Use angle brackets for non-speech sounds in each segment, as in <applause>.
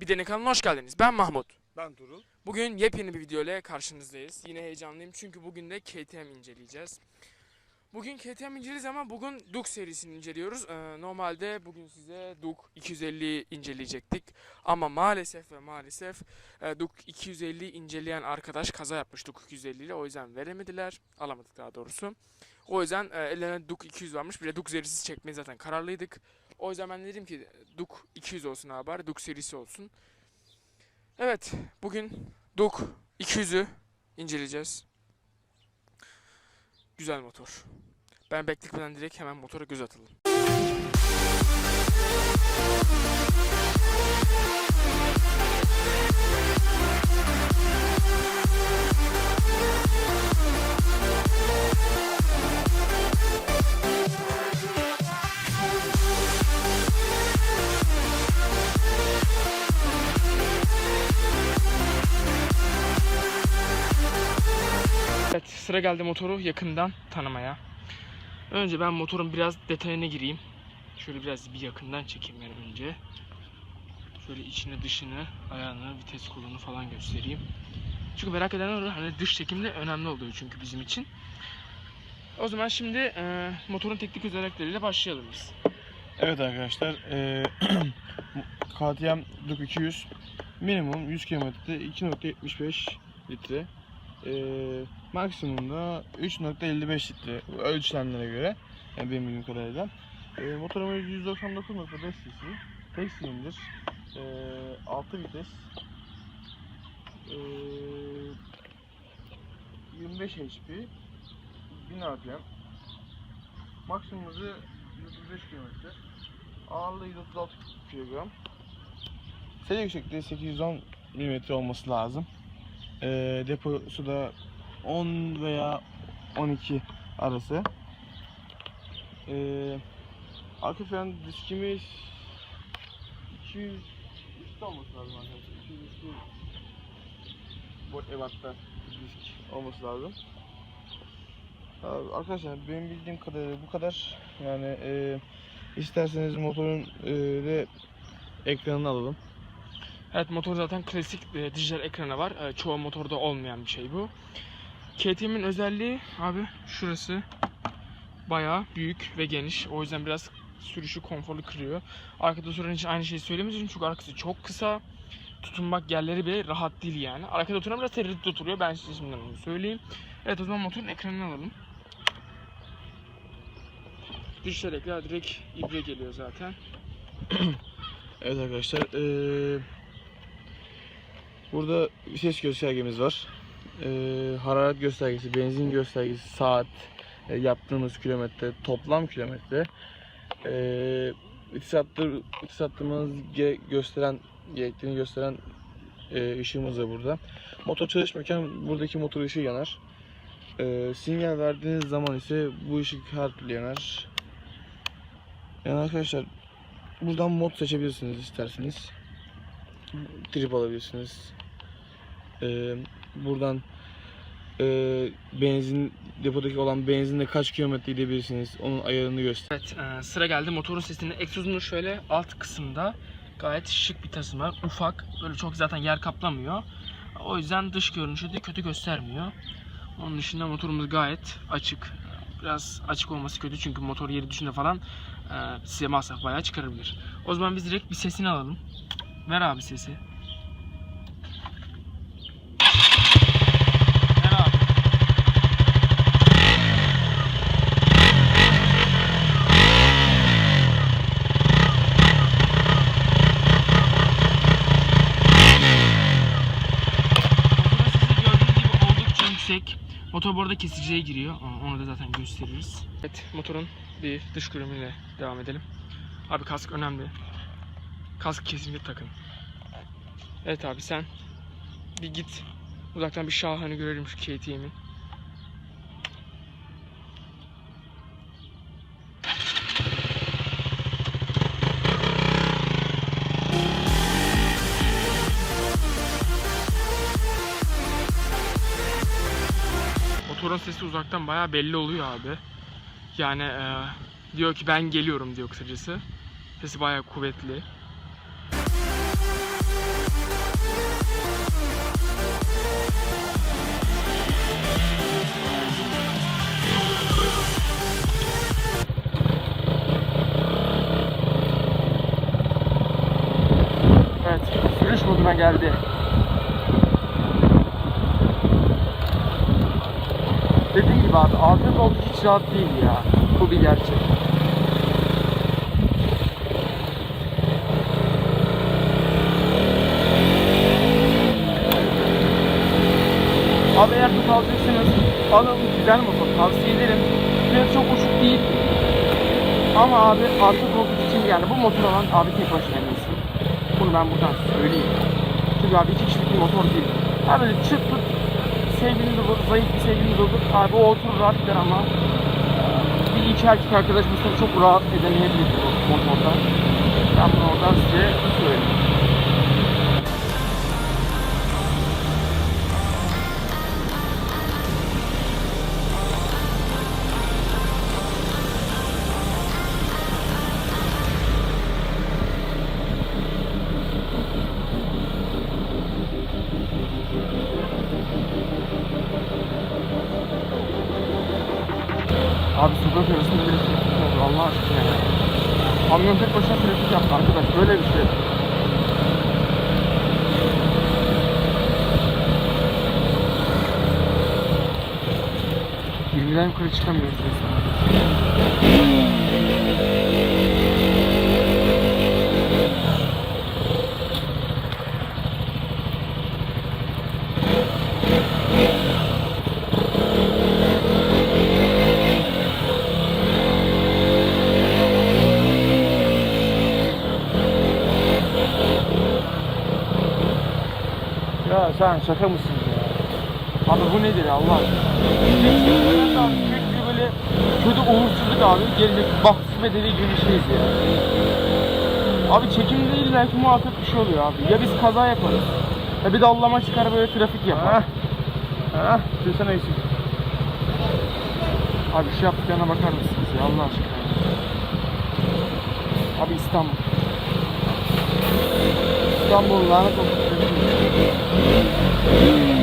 Bir de kanalına hoş geldiniz. Ben Mahmut. Ben Turul. Bugün yepyeni bir video ile karşınızdayız. Yine heyecanlıyım çünkü bugün de KTM inceleyeceğiz. Bugün KTM inceleyeceğiz ama bugün Duke serisini inceliyoruz. Ee, normalde bugün size Duke 250 inceleyecektik. Ama maalesef ve maalesef e, Duke 250 inceleyen arkadaş kaza yapmış Duke 250 ile. O yüzden veremediler. Alamadık daha doğrusu. O yüzden e, ellerine Duke 200 varmış. Bir de Duke serisi çekmeye zaten kararlıydık. O yüzden ben dedim ki Duke 200 olsun abi bari Duke serisi olsun. Evet, bugün Duke 200'ü inceleyeceğiz. Güzel motor. Ben bekletmeden direkt hemen motora göz atalım. Sıra geldi motoru yakından tanımaya. Önce ben motorun biraz detayına gireyim. Şöyle biraz bir yakından çekeyim yani önce. Şöyle içini dışını, ayağını, vites kolunu falan göstereyim. Çünkü merak eden olur. Hani dış çekim de önemli oluyor çünkü bizim için. O zaman şimdi e, motorun teknik özellikleriyle başlayalım biz. Evet arkadaşlar. eee KTM Duke 200 minimum 100 kilometrede 2.75 litre. Eee maksimumda 3.55 litre ölçülenlere göre. Yani benim bildiğim kadarıyla. Eee motorumuz 199.5 cc. Tek silindir. Eee 6 vites. Eee 25 HP. 1000 RPM. Maksimum hızı 135 km. Ağırlığı 136 kilogram. Seri yüksekliği 810 mm olması lazım. Ee, deposu da 10 veya 12 arası. Ee, arka fren diskimiz 200 üstü olması lazım arkadaşlar. 200 üstü bu ebatta disk olması lazım. Abi Arkadaşlar benim bildiğim kadarıyla bu kadar. Yani e, isterseniz motorun e, de ekranını alalım. Evet motor zaten klasik e, dijital ekranı var. E, çoğu motorda olmayan bir şey bu. KTM'in özelliği abi şurası bayağı büyük ve geniş. O yüzden biraz sürüşü konforlu kırıyor. Arkada oturan için aynı şeyi söylemeyeceğim çünkü arkası çok kısa. Tutunmak yerleri bile rahat değil yani. Arkada oturan biraz tereddüt oturuyor. Ben size şimdiden onu söyleyeyim. Evet o zaman motorun ekranını alalım. Dijital ekran direkt ibre geliyor zaten. <clears throat> Evet arkadaşlar e, burada vites göstergemiz var. E, hararet göstergesi, benzin göstergesi, saat, e, yaptığımız kilometre, toplam kilometre. E, vites, attır, vites attırmanız ge- gösteren, gerektiğini gösteren e, ışığımız da burada. Motor çalışmıyorken buradaki motor ışığı yanar. E, sinyal verdiğiniz zaman ise bu ışık her türlü yanar. Yani arkadaşlar buradan mod seçebilirsiniz isterseniz. Trip alabilirsiniz. Buradan e, benzin depodaki olan benzinle kaç kilometre gidebilirsiniz onun ayarını göster. Evet e, sıra geldi motorun sesinin egzozunun şöyle alt kısımda gayet şık bir tasarım var. Ufak böyle çok zaten yer kaplamıyor. O yüzden dış görünüşü de kötü göstermiyor. Onun dışında motorumuz gayet açık. Biraz açık olması kötü çünkü motor yeri dışında falan e, size masraf bayağı çıkarabilir. O zaman biz direkt bir sesini alalım. Ver abi sesi. Ver abi. Motorun sesi gördüğünüz gibi oldukça yüksek. Motor bu arada kesiciye giriyor. Onu da zaten gösteririz. Evet motorun bir dış görünümüyle devam edelim. Abi kask önemli. Kask kesinlikle takın. Evet abi sen bir git. Uzaktan bir şahını görelim şu KTM'in. uzaktan baya belli oluyor abi. Yani e, diyor ki ben geliyorum diyor kısacası. Sesi baya kuvvetli. Evet, sürüş geldi. Abi arka koltuk hiç rahat değil ya. Bu bir gerçek. Abi eğer tut alacaksınız alın güzel motor tavsiye ederim. Fiyatı çok uçuk değil. Ama abi arka koltuk için yani bu motor alan abi tek başına iyisi. Bunu ben buradan söyleyeyim. Çünkü abi iki kişilik bir motor değil. Abi çıt tut sevgilini olur, zayıf bir sevgilini olur. Abi o oturur rahat gider ama bir iki erkek arkadaş mesela çok rahat edemeyebilir motorda. Ben bunu oradan size söyleyeyim. Sokak arasında bile trafik oldu Allah aşkına ya. Kamyon tek başına trafik yaptı arkadaş böyle bir şey. Yirmiden yukarı çıkamıyoruz Ya sen şaka mısın ya? Abi bu nedir ya Allah aşkına? Abi, sürekli böyle kötü uğursuzluk abi gelecek bahtsız bedeli gibi bir şeyiz ya. Abi çekim değil belki muhakkak bir şey oluyor abi. Ya biz kaza yaparız. Ya bir dallama çıkar böyle trafik yapar. Ha? Ha? Sürsene eksik. Abi şu yaptıklarına bakar mısınız ya Allah aşkına? Abi İstanbul. İstanbul lanet olsun. Yeah.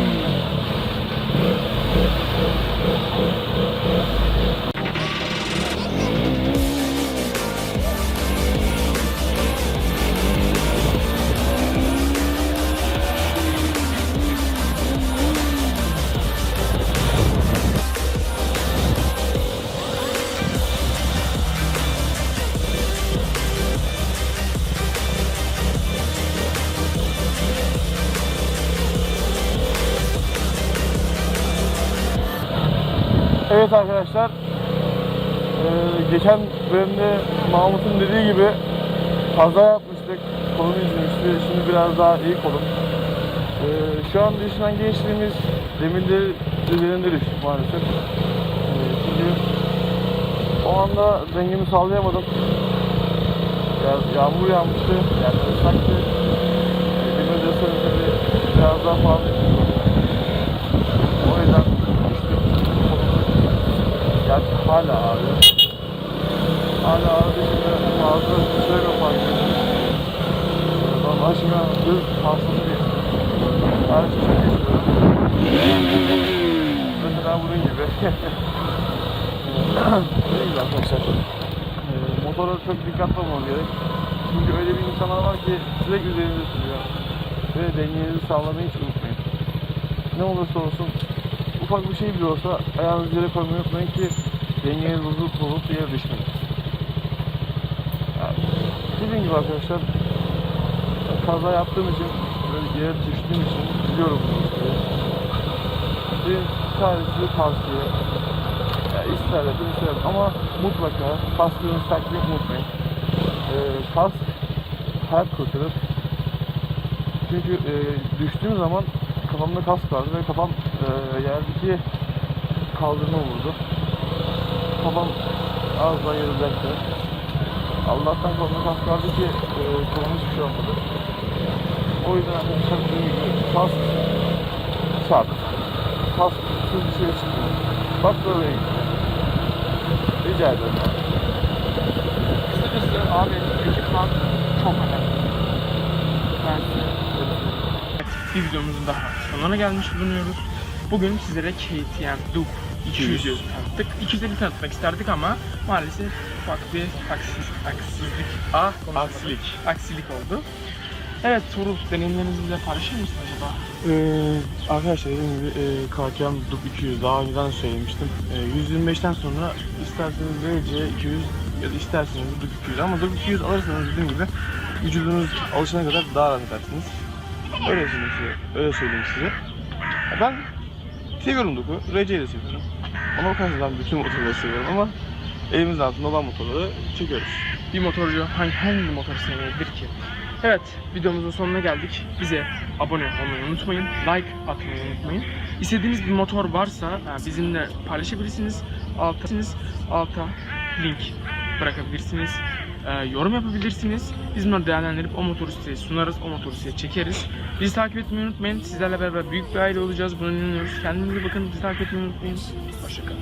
Evet arkadaşlar. Ee, geçen bölümde Mahmut'un dediği gibi kaza yapmıştık. Kolum üzülmüştü. Şimdi biraz daha iyi kolum. Ee, şu an düşman geçtiğimiz demirleri üzerinde düştük maalesef. Ee, çünkü o anda dengemi sağlayamadım. Ya, yağmur yağmıştı. Yani ıslaktı. Ee, demir biraz daha fazla o yüzden. Gerçi hala ağrıyor. Hala ağrıyor fazla şöyle fark ettim. Allah aşkına düz fazlası geçti. Her şey çok istiyorum. Mesela bunun gibi. Değil arkadaşlar. Ee, motora çok dikkatli olmam gerek. Çünkü öyle bir insanlar var ki sürekli üzerinde sürüyor. Ve dengenizi sağlamayı hiç unutmayın. Ne olursa olsun ufak bir şey bile olsa ayağınızı yere koymayı unutmayın ki dengeniz bozulup bozulup yere düşmeyin. Yani dediğim gibi arkadaşlar kaza yaptığım için böyle yere düştüğüm için biliyorum bunu. Bir sadece tavsiye ya ister yapın ister ama mutlaka kaskınızı takmayı unutmayın. Ee, kask hayat kurtarır. Çünkü e, düştüğüm zaman kafamda kask vardı ve kafam e, yerdeki kaldırma vurdu. Kafam az daha yarılacaktı. Allah'tan kask vardı ki e, kafama hiçbir şey olmadı. O yüzden arkadaşlar dediğim gibi kask şart. Kasksız bir şey çıkmıyor. Bak böyle Rica ederim. Kısacası abi ekipman çok önemli. Ben size Bir videomuzun daha sonuna gelmiş bulunuyoruz. Bugün sizlere KTM Duke 200 tanıttık. 250 tanıtmak isterdik ama maalesef ufak bir aksiz, aksizlik, ah. Aksilik. aksilik oldu. Evet Tuğrul deneyimlerinizi bize paylaşır mısın acaba? Ee, arkadaşlar dediğim gibi e, KKM DUK 200 daha önceden söylemiştim. E, 125'ten sonra isterseniz RC 200 ya da isterseniz DUK 200 ama DUK 200 alırsanız dediğim gibi vücudunuz alışana kadar daha rahat edersiniz. Öyle söyleyeyim size. Öyle söyleyeyim size. Ben seviyorum DUK'u. RC'yi de seviyorum. Ama bakarsanız ben bütün motorları seviyorum ama elimizin altında olan motorları çekiyoruz. Bir motorcu hangi, hangi motoru sevmeyebilir ki? Evet, videomuzun sonuna geldik. Bize abone olmayı unutmayın, like atmayı unutmayın. İstediğiniz bir motor varsa e, bizimle paylaşabilirsiniz. Alta, alta link bırakabilirsiniz. E, yorum yapabilirsiniz. Biz bunları değerlendirip o motoru size sunarız, o motoru size çekeriz. Bizi takip etmeyi unutmayın. Sizlerle beraber büyük bir aile olacağız. Buna inanıyoruz. Kendinize bakın, bizi takip etmeyi unutmayın. Hoşçakalın.